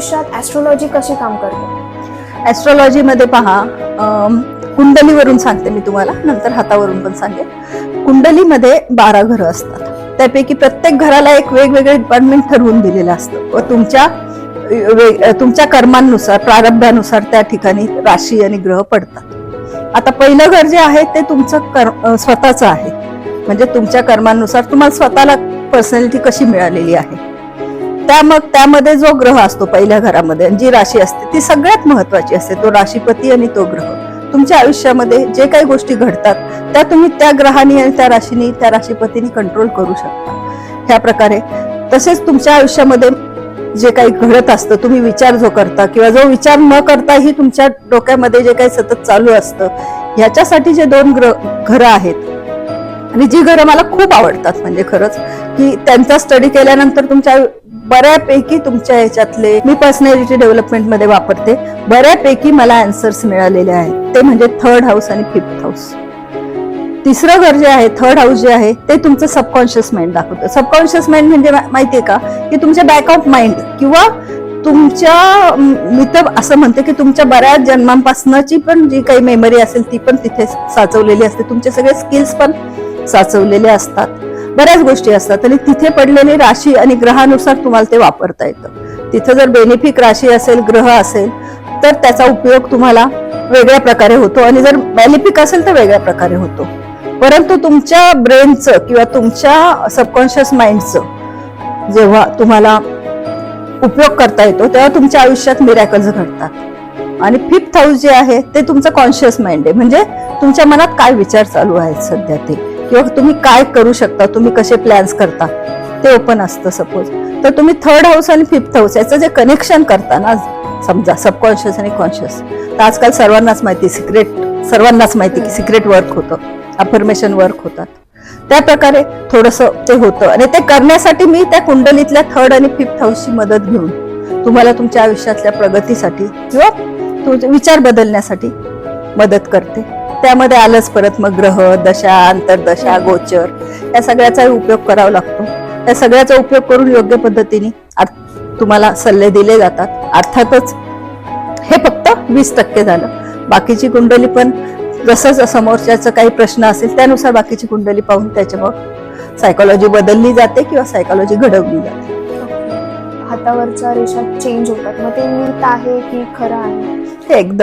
आयुष्यात ॲस्ट्रॉलॉजी कशी काम करते? ॲस्ट्रॉलॉजीमध्ये पहा कुंडलीवरून सांगते मी तुम्हाला नंतर हातावरून पण सांगेन. कुंडलीमध्ये बारा घरं असतात. त्यापैकी प्रत्येक घराला एक वेगवेगळे डिपार्टमेंट ठरवून दिलेलं असतं. व तुमच्या तुमच्या कर्मांनुसार प्रारब्धानुसार त्या ठिकाणी राशी आणि ग्रह पडतात. आता पहिलं घर जे आहे ते तुमचं कर स्वतःचं आहे. म्हणजे तुमच्या कर्मांनुसार तुम्हाला स्वतःला पर्सनॅलिटी कशी मिळालेली आहे? त्या मग त्यामध्ये जो ग्रह असतो पहिल्या घरामध्ये जी राशी असते ती सगळ्यात महत्वाची असते. तो राशीपती आणि तो ग्रह. तुमच्या आयुष्यामध्ये जे काही गोष्टी घडतात त्या तुम्ही त्या ग्रहाने आणि त्या राशीने त्या राशीपतीने कंट्रोल करू शकता. ह्या प्रकारे. तसेच तुमच्या आयुष्यामध्ये जे काही घडत असतं तुम्ही विचार जो करता किंवा जो विचार न करताही तुमच्या डोक्यामध्ये जे काही सतत चालू असतं ह्याच्यासाठी जे दोन ग्रह घरं आहेत आणि जी घरं मला खूप आवडतात म्हणजे खरंच की त्यांचा स्टडी केल्यानंतर तुमच्या बऱ्यापैकी तुमच्या ह्याच्यातले मी पर्सनॅलिटी डेव्हलपमेंटमध्ये वापरते बऱ्यापैकी मला अँसर्स मिळालेले आहेत. ते म्हणजे थर्ड हाऊस आणि फिफ्थ हाऊस तिसरं घर जे आहे थर्ड हाऊस जे आहे ते तुमचं सबकॉन्शियस माइंड दाखवतं. सबकॉन्शियस माइंड म्हणजे माहिती माहितीये का? की तुमच्या बॅक ऑफ माइंड किंवा तुमच्या मी तर असं म्हणते की तुमच्या बऱ्याच जन्मांपासूनची पण जी काही मेमरी असेल ती पण तिथे साचवलेली असते. तुमचे सगळे स्किल्स पण साचवलेले असतात. बऱ्याच गोष्टी असतात. आणि तिथे पडलेली राशी आणि ग्रहानुसार तुम्हाला ते वापरता येतं. तिथं जर बेनिफिक राशी असेल ग्रह असेल तर त्याचा उपयोग तुम्हाला वेगळ्या प्रकारे होतो. आणि जर बेनिफिक असेल तर वेगळ्या प्रकारे होतो. परंतु तुमच्या ब्रेनचं किंवा तुमच्या सबकॉन्शियस माइंडचं जेव्हा तुम्हाला उपयोग करता येतो तेव्हा तुमच्या आयुष्यात मिरॅकल्स घडतात. आणि फिफ्थ हाऊस जे आहे ते तुमचं कॉन्शियस माइंड आहे. म्हणजे तुमच्या मनात काय विचार चालू आहेत सध्या ते? किंवा तुम्ही काय करू शकता तुम्ही कसे प्लॅन्स करता ते ओपन असतं सपोज तर तुम्ही थर्ड हाऊस आणि फिफ्थ हाऊस याचं जे कनेक्शन करता ना समजा सबकॉन्शियस आणि कॉन्शियस तर आजकाल सर्वांनाच माहिती सिक्रेट सर्वांनाच माहिती की सिक्रेट वर्क होतं अफर्मेशन वर्क होतात. त्या प्रकारे थोडस ते होतं आणि ते करण्यासाठी मी त्या कुंडलीतल्या थर्ड आणि फिफ्थ हाऊसची मदत घेऊन तुम्हाला तुमच्या आयुष्यातल्या प्रगतीसाठी किंवा तुमचे विचार बदलण्यासाठी मदत करते. त्यामध्ये आलंच परत मग ग्रह दशा अंतरदशा गोचर या सगळ्याचा उपयोग करावा लागतो. या सगळ्याचा उपयोग करून योग्य पद्धतीने तुम्हाला सल्ले दिले जातात. अर्थातच हे फक्त वीस टक्के झालं. बाकीची कुंडली पण जसं समोरच्याचं काही प्रश्न असेल त्यानुसार बाकीची कुंडली पाहून त्याच्या मग सायकोलॉजी बदलली जाते किंवा सायकोलॉजी घडवली जाते. हातावरच्या रेषा चेंज होतात. मग ते नीट आहे की खरं आहे? हे एकदम